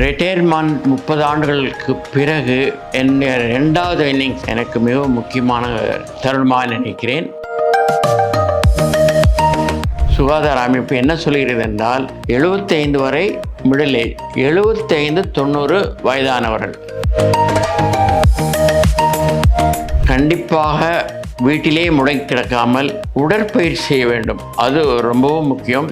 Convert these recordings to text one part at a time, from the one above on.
Retirement முப்பது ஆண்டுகளுக்கு பிறகு என் ரெண்டாவது இன்னிங்ஸ் எனக்கு மிகவும் முக்கியமான தருணமாக நினைக்கிறேன். சுகாதார அமைப்பு என்ன சொல்கிறது என்றால் 75 வரை மிடில் ஏஜ் எழுபத்தைந்து தொண்ணூறு வயதானவர்கள். கண்டிப்பாக வீட்டிலே முடங்கி கிடக்காமல் உடற்பயிற்சி செய்ய வேண்டும். அது ரொம்பவும் முக்கியம்.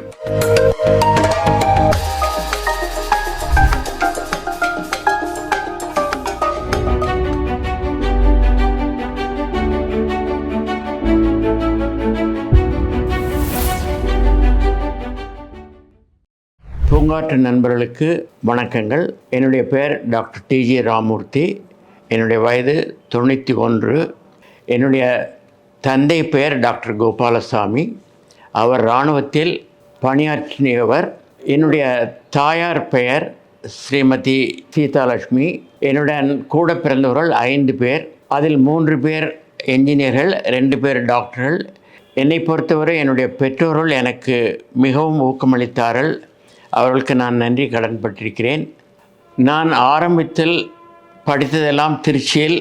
பூங்காற்று நண்பர்களுக்கு வணக்கங்கள். என்னுடைய பெயர் டாக்டர் டிஜி ராமூர்த்தி. என்னுடைய வயது தொண்ணூற்றி ஒன்று. என்னுடைய தந்தை பெயர் டாக்டர் கோபாலசாமி. அவர் இராணுவத்தில் பணியாற்றியவர். என்னுடைய தாயார் பெயர் ஸ்ரீமதி சீதாலட்சுமி. என்னுடன் கூட பிறந்தவர்கள் ஐந்து பேர். அதில் மூன்று பேர் என்ஜினியர்கள் ரெண்டு பேர் டாக்டர்கள். என்னை பொறுத்தவரை என்னுடைய பெற்றோர்கள் எனக்கு மிகவும் ஊக்கமளித்தார்கள். அவர்களுக்கு நான் நன்றி கடன்பட்டிருக்கிறேன். நான் ஆரம்பத்தில் படித்ததெல்லாம் திருச்சியில்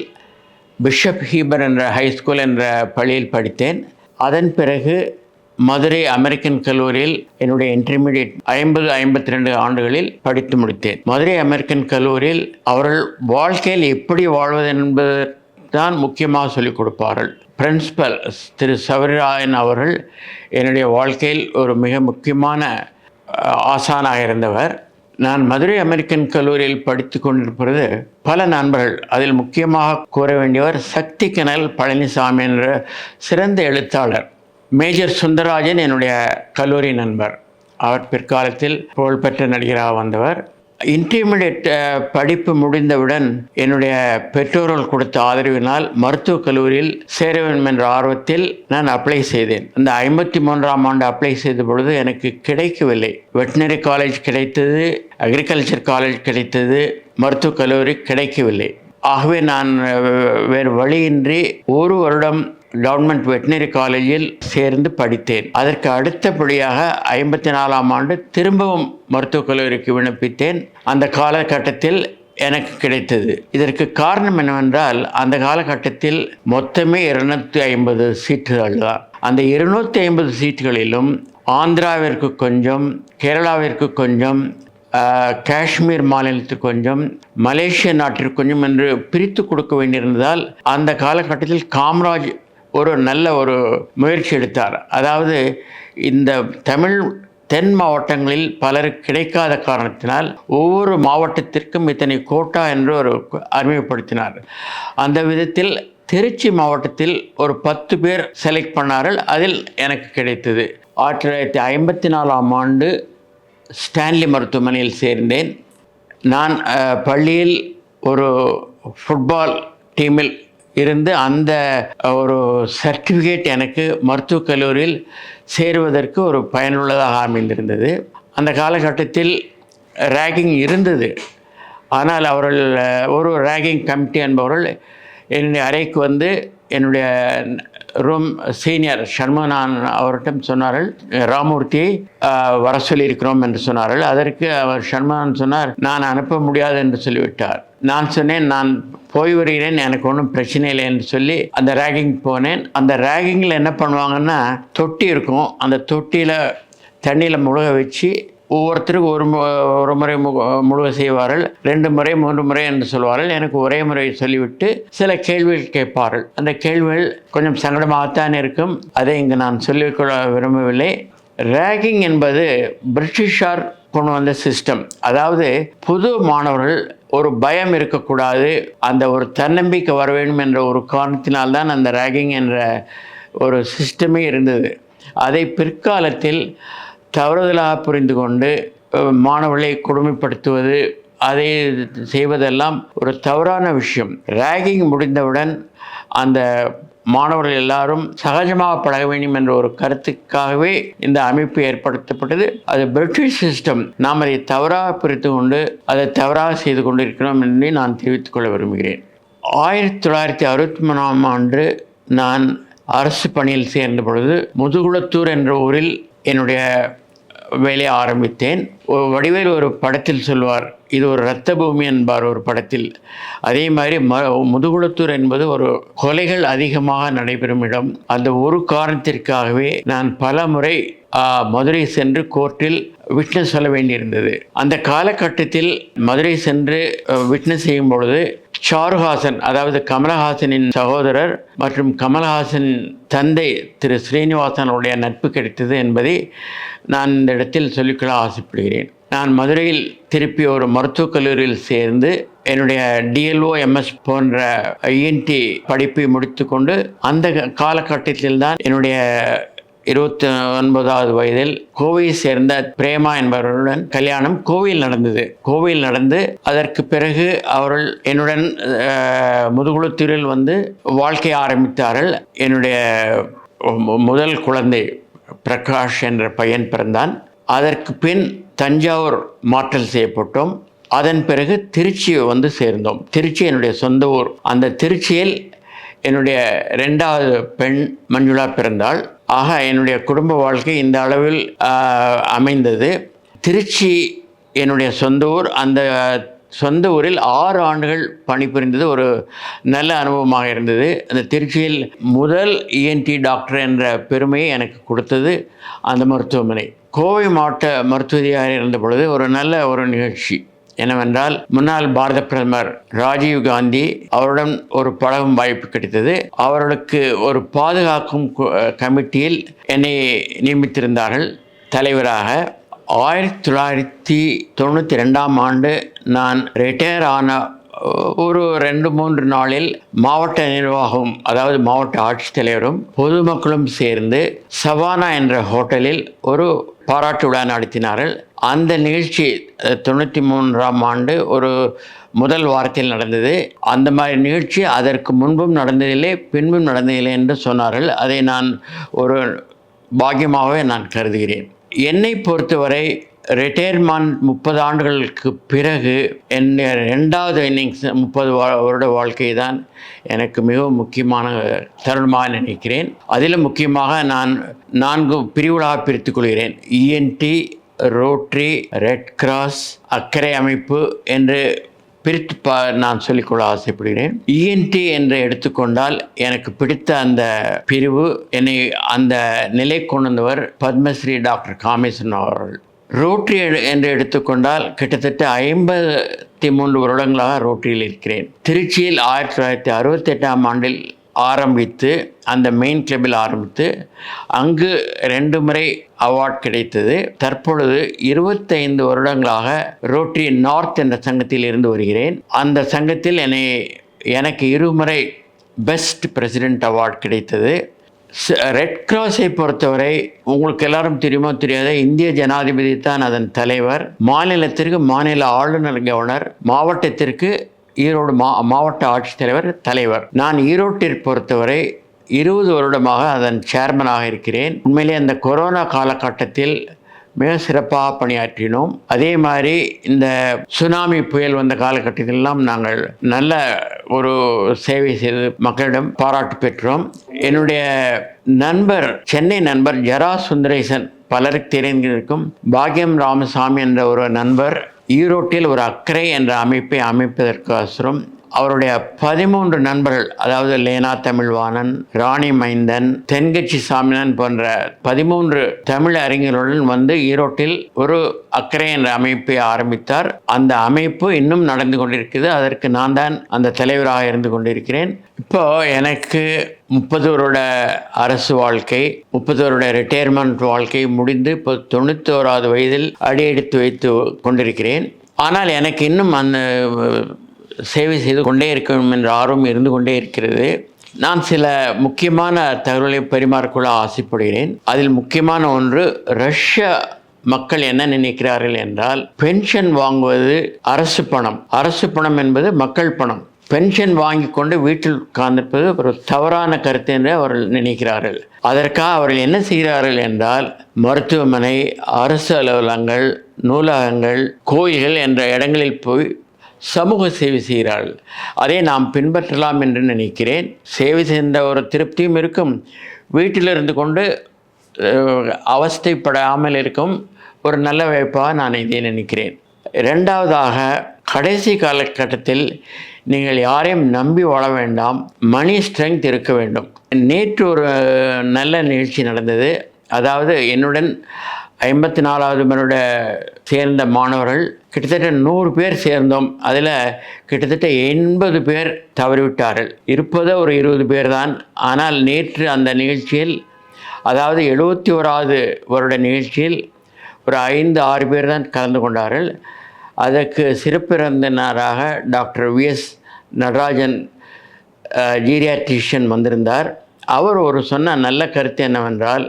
பிஷப் ஹீபர் என்ற ஹைஸ்கூல் என்ற பள்ளியில் படித்தேன். அதன் பிறகு மதுரை அமெரிக்கன் கல்லூரியில் என்னுடைய இன்டர்மீடியட் ஐம்பது ஐம்பத்தி ரெண்டு ஆண்டுகளில் படித்து முடித்தேன். மதுரை அமெரிக்கன் கல்லூரியில் அவர்கள் வாழ்க்கையில் எப்படி வாழ்வது என்பது தான் முக்கியமாக சொல்லிக் கொடுப்பார்கள். பிரின்சிபல் திரு சவரிராயன் அவர்கள் என்னுடைய வாழ்க்கையில் ஒரு மிக முக்கியமான ஆசானாக இருந்தவர். நான் மதுரை அமெரிக்கன் கல்லூரியில் படித்து கொண்டிருப்பது பல நண்பர்கள். அதில் முக்கியமாக கூற வேண்டியவர் சக்தி கிணல் பழனிசாமி என்ற சிறந்த எழுத்தாளர். மேஜர் சுந்தரராஜன் என்னுடைய கல்லூரி நண்பர். அவர் பிற்காலத்தில் புகழ்பெற்ற நடிகராக வந்தவர். இன்டர்மீடியட் uh, படிப்பு முடிந்தவுடன் என்னுடைய பெற்றோர்கள் கொடுத்த ஆதரவினால் மருத்துவக் கல்லூரியில் சேர வேண்டும் என்ற ஆர்வத்தில் நான் அப்ளை செய்தேன். அந்த ஐம்பத்தி மூன்றாம் ஆண்டு அப்ளை செய்த பொழுது எனக்கு கிடைக்கவில்லை. வெட்டினரி காலேஜ் கிடைத்தது அக்ரிகல்ச்சர் காலேஜ் கிடைத்தது மருத்துவக் கல்லூரி கிடைக்கவில்லை. ஆகவே நான் வேறு வழியின்றி ஒரு வருடம் கவர்மெண்ட் வெட்டினரி காலேஜில் சேர்ந்து படித்தேன். அதற்கு அடுத்தபடியாக ஐம்பத்தி நாலாம் ஆண்டு திரும்பவும் மருத்துவக் கல்லூரிக்கு விண்ணப்பித்தேன். அந்த காலகட்டத்தில் எனக்கு கிடைத்தது. இதற்கு காரணம் என்னவென்றால் அந்த காலகட்டத்தில் மொத்தமே இருநூத்தி ஐம்பது சீட்டுகள் தான். அந்த இருநூத்தி ஐம்பது சீட்டுகளிலும் ஆந்திராவிற்கு கொஞ்சம் கேரளாவிற்கு கொஞ்சம் காஷ்மீர் மாநிலத்திற்கு கொஞ்சம் மலேசிய நாட்டிற்கு கொஞ்சம் என்று பிரித்து கொடுக்க வேண்டியிருந்ததால் அந்த காலகட்டத்தில் காமராஜ் ஒரு நல்ல ஒரு முயற்சி எடுத்தார். அதாவது இந்த தமிழ் தென் மாவட்டங்களில் பலருக்கு கிடைக்காத காரணத்தினால் ஒவ்வொரு மாவட்டத்திற்கும் இத்தனை கோட்டா என்று ஒரு அறிமுகப்படுத்தினார். அந்த விதத்தில் திருச்சி மாவட்டத்தில் ஒரு பத்து பேர் செலக்ட் பண்ணார்கள். அதில் எனக்கு கிடைத்தது. ஆயிரத்தி தொள்ளாயிரத்தி ஐம்பத்தி நாலாம் ஆண்டு ஸ்டான்லி மருத்துவமனையில் சேர்ந்தேன். நான் பள்ளியில் ஒரு ஃபுட்பால் டீமில் இருந்து அந்த ஒரு சர்டிஃபிகேட் எனக்கு மருத்துவக் கல்லூரியில் சேருவதற்கு ஒரு பயனுள்ளதாக அமைந்திருந்தது. அந்த காலகட்டத்தில் ரேகிங் இருந்தது. ஆனால் அவர்கள் ஒரு ரேகிங் கமிட்டி என்பவர்கள் என்னுடைய அறைக்கு வந்து என்னுடைய ரூம் சீனியர் சண்முகநாதன் அவர்கிட்ட சொன்னார்கள் ராமூர்த்தியை வர சொல்லியிருக்கிறோம் என்று சொன்னார்கள். அதற்கு அவர் சண்முகநாதன் சொன்னார் நான் அனுப்ப முடியாது என்று சொல்லிவிட்டார். நான் சொன்னேன் நான் போய் வருகிறேன் எனக்கு ஒன்றும் பிரச்சனை இல்லை என்று சொல்லி அந்த ரேகிங் போனேன். அந்த ரேகிங்கில் என்ன பண்ணுவாங்கன்னா தொட்டி இருக்கும். அந்த தொட்டியில் தண்ணியில் முழுக வச்சு ஒவ்வொருத்தருக்கும் ஒரு மு- ஒரு முறை மு- செய்வார்கள். ரெண்டு முறை மூன்று முறை என்று சொல்வார்கள். எனக்கு ஒரே முறை சொல்லிவிட்டு சில கேள்விகள் கேட்பார்கள். அந்த கேள்விகள் கொஞ்சம் சங்கடமாகத்தான் இருக்கும். அதை இங்கு நான் சொல்லிக்கொள்ள விரும்பவில்லை. ரேகிங் என்பது பிரிட்டிஷார் கொண்டு வந்த சிஸ்டம். அதாவது புது மாணவர்கள் ஒரு பயம் இருக்கக்கூடாது. அந்த ஒரு தன்னம்பிக்கை வர வேண்டும் என்ற ஒரு காரணத்தினால்தான் அந்த ரேகிங் என்ற ஒரு சிஸ்டமே இருந்தது. அதை பிற்காலத்தில் தவறுதலாக புரிந்து கொண்டு மாணவர்களை கொடுமைப்படுத்துவது அதை செய்வதெல்லாம் ஒரு தவறான விஷயம். ரேகிங் முடிந்தவுடன் அந்த மாணவர்கள் எல்லாரும் சகஜமாக பழக வேண்டும் என்ற ஒரு கருத்துக்காகவே இந்த அமைப்பு ஏற்படுத்தப்பட்டது. அது பிரிட்டிஷ் சிஸ்டம் நாம் அதை தவறாக பிரித்து கொண்டு அதை தவறாக செய்து கொண்டிருக்கிறோம் என்று நான் தெரிவித்துக் கொள்ள விரும்புகிறேன். ஆயிரத்தி தொள்ளாயிரத்தி அறுபத்தி மூணாம் ஆண்டு நான் அரசு பணியில் சேர்ந்த பொழுது முதுகுளத்தூர் என்ற ஊரில் என்னுடைய வேலையை ஆரம்பித்தேன். வடிவேல் ஒரு படத்தில் சொல்வார் இது ஒரு இரத்த பூமி என்பார் ஒரு படத்தில். அதே மாதிரி ம முதுகுளத்தூர் என்பது ஒரு கொலைகள் அதிகமாக நடைபெறும் இடம். அந்த ஒரு காரணத்திற்காகவே நான் பல முறை மதுரை சென்று கோர்ட்டில் விட்னஸ் சொல்ல வேண்டியிருந்தது. அந்த காலகட்டத்தில் மதுரை சென்று விட்னஸ் செய்யும் பொழுது ஷாருஹாசன் அதாவது கமலஹாசனின் சகோதரர் மற்றும் கமலஹாசன் தந்தை திரு ஸ்ரீனிவாசனுடைய நட்பு கிடைத்தது என்பதை நான் இந்த இடத்தில் சொல்லிக்கொள்ள ஆசைப்படுகிறேன். நான் மதுரையில் திருப்பி ஒரு மருத்துவக் கல்லூரியில் சேர்ந்து என்னுடைய டிஎல்ஓ எம்எஸ் போன்ற ஐஎன்டி படிப்பை முடித்துக்கொண்டு அந்த காலகட்டத்தில் தான் என்னுடைய இருபத்தி ஒன்பதாவது வயதில் கோவையை சேர்ந்த பிரேமா என்பவர்களுடன் கல்யாணம் கோவையில் நடந்தது. கோவையில் நடந்து அதற்கு பிறகு அவர்கள் என்னுடன் முதுகுளத்தூரில் வந்து வாழ்க்கை ஆரம்பித்தார்கள். என்னுடைய முதல் குழந்தை பிரகாஷ் என்ற பையன் பிறந்தான். அதற்கு பின் தஞ்சாவூர் மாற்றல் செய்யப்பட்டோம். அதன் பிறகு திருச்சி வந்து சேர்ந்தோம். திருச்சி என்னுடைய சொந்த ஊர். அந்த திருச்சியில் என்னுடைய ரெண்டாவது பெண் மஞ்சுளா பிறந்தாள். ஆக என்னுடைய குடும்ப வாழ்க்கை இந்த அளவில் அமைந்தது. திருச்சி என்னுடைய சொந்த ஊர். அந்த சொந்த ஊரில் ஆறு ஆண்டுகள் பணிபுரிந்தது. ஒரு நல்ல அனுபவமாக இருந்தது. அந்த திருச்சியில் முதல் இஎன்டி டாக்டர் என்ற பெருமையை எனக்கு கொடுத்தது அந்த மருத்துவமனை. கோவை மாவட்ட மருத்துவதியாக இருந்த பொழுது ஒரு நல்ல ஒரு நிகழ்ச்சி. என்னவென்றால் முன்னாள் பாரத பிரதமர் ராஜீவ் காந்தி அவருடன் ஒரு பழகும் வாய்ப்பு கிடைத்தது. அவர்களுக்கு ஒரு பாதுகாக்கும் கமிட்டியில் என்னை நியமித்திருந்தார்கள். தலைவராக ஆயிரத்தி தொள்ளாயிரத்தி தொண்ணூற்றி ரெண்டாம் ஆண்டு நான் ரிட்டையர் ஆன ஒரு ரெண்டு மூன்று நாளில் மாவட்ட நிர்வாகம் அதாவது மாவட்ட ஆட்சித்தலைவரும் பொதுமக்களும் சேர்ந்து சவானா என்ற ஹோட்டலில் ஒரு பாராட்டு விழா நடத்தினார்கள். அந்த நிகழ்ச்சி தொண்ணூற்றி மூன்றாம் ஆண்டு ஒரு முதல் வாரத்தில் நடந்தது. அந்த மாதிரி நிகழ்ச்சி அதற்கு முன்பும் நடந்ததில்லை பின்பும் நடந்ததில்லை என்று சொன்னார்கள். அதை நான் ஒரு பாக்கியமாகவே நான் கருதுகிறேன். என்னை பொறுத்தவரை ரிட்டையர்மெண்ட் முப்பது ஆண்டுகளுக்கு பிறகு என் ரெண்டாவது இன்னிங்ஸ் முப்பது வா- வருட வாழ்க்கை தான் எனக்கு மிகவும் முக்கியமான தருணமாக நினைக்கிறேன். அதிலும் முக்கியமாக நான் நான்கு பிரிவுகளாக பிரித்துக் கொள்கிறேன். இஎன்டி ரோட்ரி ரெட் கிராஸ் அக்கறை அமைப்பு என்று பிரித்து பா நான் சொல்லிக்கொள்ள ஆசைப்படுகிறேன். இஎன்டி என்று எடுத்துக்கொண்டால் எனக்கு பிடித்த அந்த பிரிவு என்னை அந்த நிலை கொண்டவர் பத்மஸ்ரீ டாக்டர் காமேசன் அவர்கள். ரோட்டரி என்று எடுத்துக்கொண்டால் கிட்டத்தட்ட ஐம்பத்தி மூன்று வருடங்களாக ரோட்டரியில் இருக்கிறேன். திருச்சியில் ஆயிரத்தி தொள்ளாயிரத்தி அறுபத்தெட்டாம் ஆண்டில் ஆரம்பித்து அந்த மெயின் கிளப்பில் ஆரம்பித்து அங்கு ரெண்டு முறை அவார்ட் கிடைத்தது. தற்பொழுது இருபத்தைந்து வருடங்களாக ரோட்டரி நார்த் என்ற சங்கத்தில் இருந்து வருகிறேன். அந்த சங்கத்தில் என்னை எனக்கு இருமுறை பெஸ்ட் பிரசிடென்ட் அவார்ட் கிடைத்தது. ரெட் கிராஸை பொறுத்தவரை உங்களுக்கு எல்லாரும் தெரியுமோ தெரியாத இந்திய ஜனாதிபதி தான் அதன் தலைவர். மாநிலத்திற்கு மாநில ஆளுநர் கவர்னர். மாவட்டத்திற்கு ஈரோடு மா மாவட்ட ஆட்சித்தலைவர் தலைவர். நான் ஈரோட்டில் பொறுத்தவரை இருபது வருடமாக அதன் சேர்மனாக இருக்கிறேன். உண்மையிலே அந்த கொரோனா காலகட்டத்தில் மிக சிறப்பாக பணியாற்றினோம். அதே மாதிரி இந்த சுனாமி புயல் வந்த காலகட்டத்திலெல்லாம் நாங்கள் நல்ல ஒரு சேவை செய்து மக்களிடம் பாராட்டு பெற்றோம். என்னுடைய நண்பர் சென்னை நண்பர் ஜரா சுந்தரேசன் பலருக்கு தெரிந்திருக்கும். பாக்யம் ராமசாமி என்ற ஒரு நண்பர் ஈரோட்டில் ஒரு அக்கறை என்ற அமைப்பை அமைப்பதற்கோசரம் அவருடைய பதிமூன்று நண்பர்கள் அதாவது லேனா தமிழ்வாணன் ராணி மைந்தன் தென்கட்சி சாமிநாதன் போன்ற பதிமூன்று தமிழ் அறிஞர்களுடன் வந்து ஈரோட்டில் ஒரு அக்கறை என்ற அமைப்பை ஆரம்பித்தார். அந்த அமைப்பு இன்னும் நடந்து கொண்டிருக்குது. அதற்கு நான் தான் அந்த தலைவராக இருந்து கொண்டிருக்கிறேன். இப்போ எனக்கு முப்பது வருட அரசு வாழ்க்கை முப்பது வருட ரிட்டையர்மெண்ட் வாழ்க்கை முடிந்து இப்போ தொண்ணூத்தோராவது வயதில் அடியெடுத்து வைத்து கொண்டிருக்கிறேன். ஆனால் எனக்கு இன்னும் அந்த சேவை செய்து கொண்டே இருக்க வேண்டும் என்ற ஆர்வம் இருந்து கொண்டே இருக்கிறது. நான் சில முக்கியமான தகவல்களை பரிமாறிக்கொள்ள ஆசைப்படுகிறேன். அதில் முக்கியமான ஒன்று ரஷ்ய மக்கள் என்ன நினைக்கிறார்கள் என்றால் பென்ஷன் வாங்குவது அரசு பணம். அரசு பணம் என்பது மக்கள் பணம். பென்ஷன் வாங்கி கொண்டு வீட்டில் உட்கார்ந்திருப்பது ஒரு தவறான கருத்து என்று அவர்கள் நினைக்கிறார்கள். அதற்காக அவர்கள் என்ன செய்கிறார்கள் என்றால் மருத்துவமனை அரசு அலுவலகங்கள் நூலகங்கள் கோயில்கள் என்ற இடங்களில் போய் சமூக சேவை செய்கிறார்கள். அதை நாம் பின்பற்றலாம் என்று நினைக்கிறேன். சேவை செய்த ஒரு திருப்தியும் இருக்கும். வீட்டில் இருந்து கொண்டு அவஸ்தைப்படாமல் இருக்கும். ஒரு நல்ல வாய்ப்பாக நான் இதை நினைக்கிறேன். இரண்டாவதாக கடைசி காலகட்டத்தில் நீங்கள் யாரையும் நம்பி வாழ வேண்டாம். மணி ஸ்ட்ரெங்க் இருக்க வேண்டும். நேற்று ஒரு நல்ல நிகழ்ச்சி நடந்தது. அதாவது என்னுடன் ஐம்பத்தி நாலாவது மனோட சேர்ந்த மாணவர்கள் கிட்டத்தட்ட நூறு பேர் சேர்ந்தோம். அதில் கிட்டத்தட்ட எண்பது பேர் தவறிவிட்டார்கள். இருப்பது ஒரு இருபது பேர் தான் ஆனால் நேற்று அந்த நிகழ்ச்சியில் அதாவது எழுபத்தி ஓராவது வருட நிகழ்ச்சியில் ஒரு ஐந்து ஆறு பேர் தான் கலந்து கொண்டார்கள். அதற்கு சிறப்பிறந்தனராக doctor V. S. Natarajan geriatrician வந்திருந்தார். அவர் ஒரு சொன்ன நல்ல கருத்து என்னவென்றால்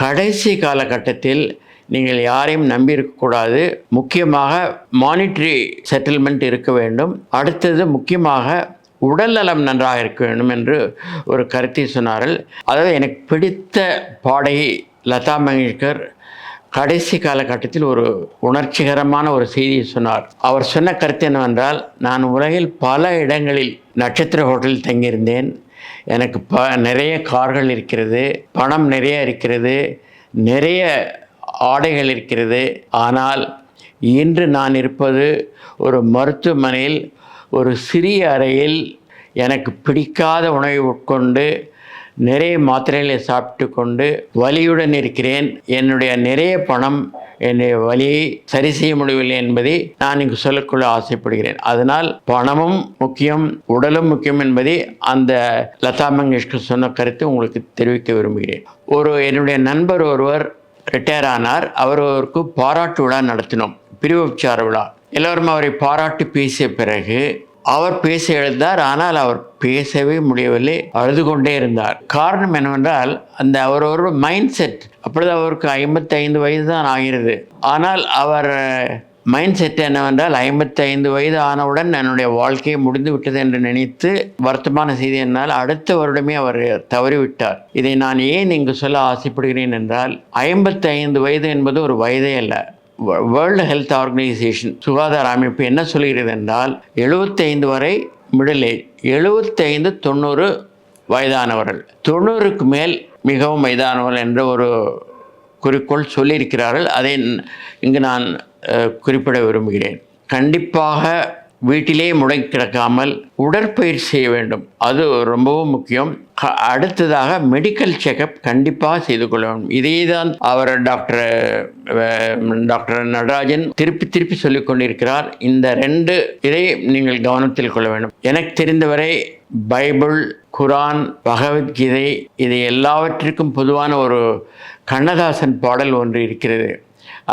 கடைசி காலகட்டத்தில் நீங்கள் யாரையும் நம்பி இருக்கக்கூடாது முக்கியமாக மானிட்டரி செட்டில்மெண்ட் இருக்க வேண்டும். அடுத்தது முக்கியமாக உடல் நலம் நன்றாக இருக்க வேண்டும் என்று ஒரு கருத்தை சொன்னார்கள். அதாவது எனக்கு பிடித்த பாடகி லதா மங்கேஷ்கர் கடைசி காலகட்டத்தில் ஒரு உணர்ச்சிகரமான ஒரு செய்தியை சொன்னார். அவர் சொன்ன கருத்து என்னவென்றால் நான் உலகில் பல இடங்களில் நட்சத்திர ஹோட்டலில் தங்கியிருந்தேன். எனக்கு ப நிறைய கார்கள் இருக்கிறது பணம் நிறைய இருக்கிறது நிறைய ஆடைகள் இருக்கிறது. ஆனால் இன்று நான் இருப்பது ஒரு மருத்துவமனையில் ஒரு சிறிய அறையில் எனக்கு பிடிக்காத உணவை உட்கொண்டு நிறைய மாத்திரைகளை சாப்பிட்டு கொண்டு வலியுடன் இருக்கிறேன். என்னுடைய நிறைய பணம் என்னுடைய வலியை சரி செய்ய முடியவில்லை என்பதை நான் இங்கு சொல்லக்கொள்ள ஆசைப்படுகிறேன். அதனால் பணமும் முக்கியம் உடலும் முக்கியம் என்பதை அந்த லதா மங்கேஷ்கர் சொன்ன கருத்தை உங்களுக்கு தெரிவிக்க விரும்புகிறேன். ஒரு என்னுடைய நண்பர் ஒருவர் ரிட்டையர் ஆனார். அவருக்கு பாராட்டு விழா நடத்தினோம். பிரிவுச்சார விழா. எல்லோரும் அவரை பாராட்டு பேசிய பிறகு அவர் பேச எழுந்தார் ஆனால் அவர் பேசவே முடியவில்லை அழுது கொண்டே இருந்தார். காரணம் என்னவென்றால் அந்த அவர் ஒரு மைண்ட் செட் அப்பொழுது அவருக்கு ஐம்பத்தி ஐந்து வயது தான் ஆகிறது. ஆனால் அவர் மைண்ட் செட் என்னவென்றால் ஐம்பத்தி ஐந்து வயது ஆனவுடன் என்னுடைய வாழ்க்கையை முடிந்து விட்டது என்று நினைத்து வருத்தமான செய்தி என்னால் அடுத்த வருடமே அவர் தவறிவிட்டார் இதை நான் ஏன் இங்கு சொல்ல ஆசைப்படுகிறேன் என்றால் ஐம்பத்தி ஐந்து வயது என்பது ஒரு வயதே அல்ல. வேர்ல்டு ஹெல்த் ஆர்கனைசேஷன் சுகாதார அமைப்பு என்ன சொல்கிறது என்றால் எழுபத்தைந்து வரை மிடில் ஏஜ் எழுபத்தைந்து தொண்ணூறு வயதானவர்கள். தொண்ணூறுக்கு மேல் மிகவும் வயதானவர்கள் என்ற ஒரு குறிக்கோள் சொல்லியிருக்கிறார்கள். அதை இங்கு நான் குறிப்பிட விரும்புகிறேன். கண்டிப்பாக வீட்டிலே முடை கிடக்காமல் உடற்பயிற்சி செய்ய வேண்டும். அது ரொம்பவும் முக்கியம். அடுத்ததாக மெடிக்கல் செக்கப் கண்டிப்பாக செய்து கொள்ள வேண்டும். இதே தான் அவர் டாக்டர் டாக்டர் நடராஜன் திருப்பி திருப்பி சொல்லிக் கொண்டிருக்கிறார். இந்த ரெண்டு இதை நீங்கள் கவனத்தில் கொள்ள வேண்டும். எனக்கு தெரிந்தவரை பைபிள் குரான் பகவத்கீதை இது எல்லாவற்றிற்கும் பொதுவான ஒரு கண்ணதாசன் பாடல் ஒன்று இருக்கிறது.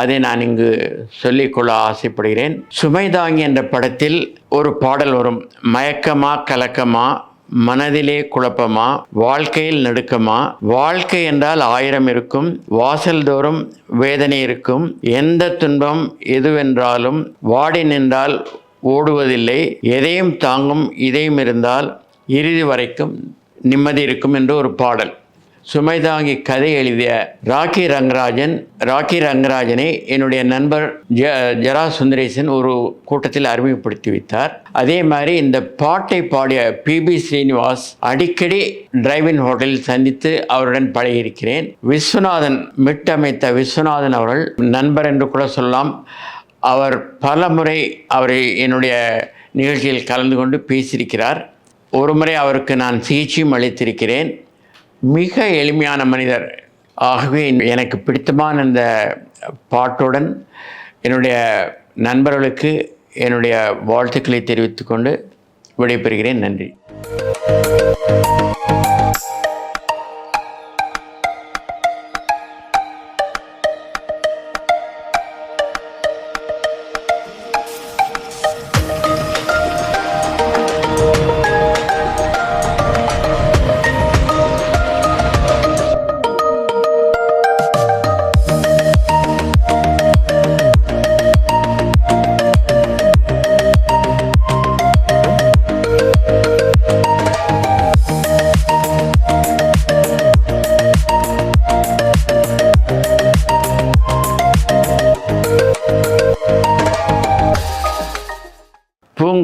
அதை நான் இங்கு சொல்லிக்கொள்ள ஆசைப்படுகிறேன். சுமைதாங்கி என்ற படத்தில் ஒரு பாடல் வரும். மயக்கமா கலக்கமா மனதிலே குழப்பமா வாழ்க்கையில் நடுக்கமா? வாழ்க்கை என்றால் ஆயிரம் இருக்கும். வாசல் தோறும் வேதனை இருக்கும். எந்த துன்பம் எதுவென்றாலும் வாடி நின்றால் ஓடுவதில்லை. எதையும் தாங்கும் இதையும் இருந்தால் இறுதி வரைக்கும் நிம்மதி இருக்கும் என்று ஒரு பாடல். சுமைதாங்கி கதை எழுதிய ராக்கி ரங்கராஜன் ராக்கி ரங்கராஜனை என்னுடைய நண்பர் ஜ ஜரா சுந்தரேசன் ஒரு கூட்டத்தில் அறிமுகப்படுத்தி வைத்தார். அதே மாதிரி இந்த பாட்டை பாடிய பிபி ஸ்ரீனிவாஸ் அடிக்கடி டிரைவின் ஹோட்டலில் சந்தித்து அவருடன் பழகியிருக்கிறேன். விஸ்வநாதன் மிட்டமைத்த விஸ்வநாதன் அவர்கள் நண்பர் என்று கூட சொல்லலாம். அவர் பல முறை அவரை என்னுடைய நிகழ்ச்சியில் கலந்து கொண்டு பேசியிருக்கிறார். ஒரு முறை அவருக்கு நான் சிகிச்சையும் அளித்திருக்கிறேன். மிக எளிமையான மனிதர். ஆகவே எனக்கு பிடித்தமான இந்த பாட்டுடன் என்னுடைய நண்பர்களுக்கு என்னுடைய வாழ்த்துக்களை தெரிவித்துக்கொண்டு விடைபெறுகிறேன். நன்றி.